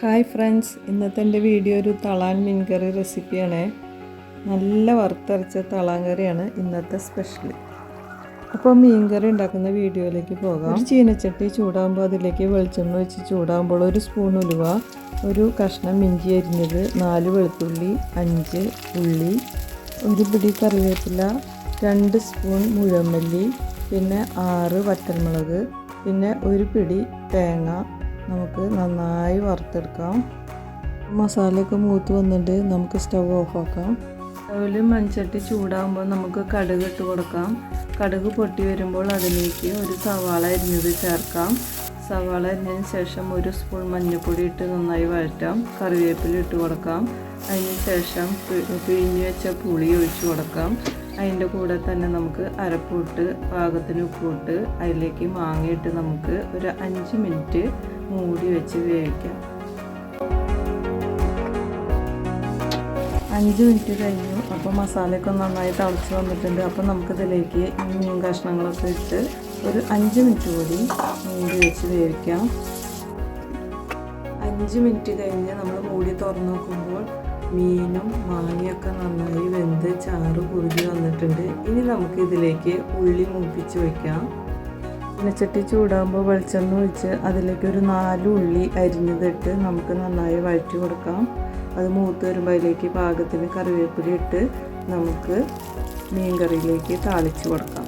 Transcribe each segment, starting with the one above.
Hi friends ഇന്നത്തെ എന്റെ video ഒരു തളാൻ മീൻകറി റെസിപ്പിയാണ്. നല്ല വറുത്തരച്ച തളാൻ കറിയാണ് ഇന്നത്തെ സ്പെഷ്യൽ അപ്പോൾ മീൻകറി ഉണ്ടാക്കുന്ന വീഡിയോയിലേക്ക് പോകാം. ചീനച്ചട്ടി ചൂടാകുമ്പോൾ അതിലേക്ക് വെളിച്ചെണ്ണ വെച്ച് ചൂടാകുമ്പോൾ ഒരു സ്പൂൺ ഉലുവ ഒരു കഷ്ണം മിഞ്ചി അരിഞ്ഞത് നാല് വെളുത്തുള്ളി അഞ്ച് ഉള്ളി ഒരു പിടി കറിവേപ്പില രണ്ട് സ്പൂൺ മുഴമല്ലി പിന്നെ ആറ് വറ്റൽമുളക് പിന്നെ ഒരു പിടി തേങ്ങ നമുക്ക് നന്നായി വറുത്തെടുക്കാം. മസാലയൊക്കെ മൂത്ത് വന്നിട്ട് നമുക്ക് സ്റ്റവ് ഓഫാക്കാം. സ്റ്റവിൽ മൺചട്ടി ചൂടാകുമ്പോൾ നമുക്ക് കടുക് ഇട്ട് കൊടുക്കാം. കടുക് പൊട്ടി വരുമ്പോൾ അതിലേക്ക് ഒരു സവാള അരിഞ്ഞത് ചേർക്കാം. സവാള അരിഞ്ഞതിന് ശേഷം ഒരു സ്പൂൺ മഞ്ഞൾപ്പൊടി ഇട്ട് നന്നായി വഴറ്റാം. കറിവേപ്പില ഇട്ട് കൊടുക്കാം. അതിന് ശേഷം പിഴിഞ്ഞ് വെച്ച പുളി ഒഴിച്ചു കൊടുക്കാം. അതിന്റെ കൂടെ തന്നെ നമുക്ക് അരപ്പൂട്ട് പാകത്തിന് ഉപ്പൂട്ട് അതിലേക്ക് മാങ്ങയിട്ട് നമുക്ക് ഒരു അഞ്ച് മിനിറ്റ് മൂടി വെച്ച് വേവിക്കാം. അഞ്ച് മിനിറ്റ് കഴിഞ്ഞു. അപ്പോൾ മസാലയൊക്കെ നന്നായി തിളച്ച് വന്നിട്ടുണ്ട്. അപ്പോൾ നമുക്കിതിലേക്ക് മീൻ കഷ്ണങ്ങളൊക്കെ ഇട്ട് ഒരു അഞ്ച് മിനിറ്റ് കൂടി മൂടി വെച്ച് വേവിക്കാം. അഞ്ച് മിനിറ്റ് കഴിഞ്ഞ് നമ്മൾ മൂടി തുറന്നു നോക്കുമ്പോൾ മീനും മാങ്ങയൊക്കെ നന്നായി വെന്ത് ചാറ് കുറുകി വന്നിട്ടുണ്ട്. ഇനി നമുക്കിതിലേക്ക് ഉള്ളി മൂപ്പിച്ച് വയ്ക്കാം ചട്ടി ചൂടാകുമ്പോൾ വെളിച്ചെണ്ണ ഒഴിച്ച് അതിലേക്ക് ഒരു നാല് ഉള്ളി അരിഞ്ഞതിട്ട് നമുക്ക് നന്നായി വഴറ്റി കൊടുക്കാം. അത് മൂത്ത് വരുമ്പോൾ അതിലേക്ക് പാകത്തിന് കറിവേപ്പില ഇട്ട് നമുക്ക് മീൻ കറിയിലേക്ക് താളിച്ച് കൊടുക്കാം.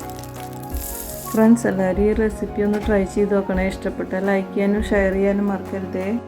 ഫ്രണ്ട്സ് എല്ലാവരും ഈ റെസിപ്പി ഒന്ന് ട്രൈ ചെയ്ത് നോക്കണേ. ഇഷ്ടപ്പെട്ടാൽ ലൈക്ക് ചെയ്യാനും ഷെയർ ചെയ്യാനും മറക്കരുതേ.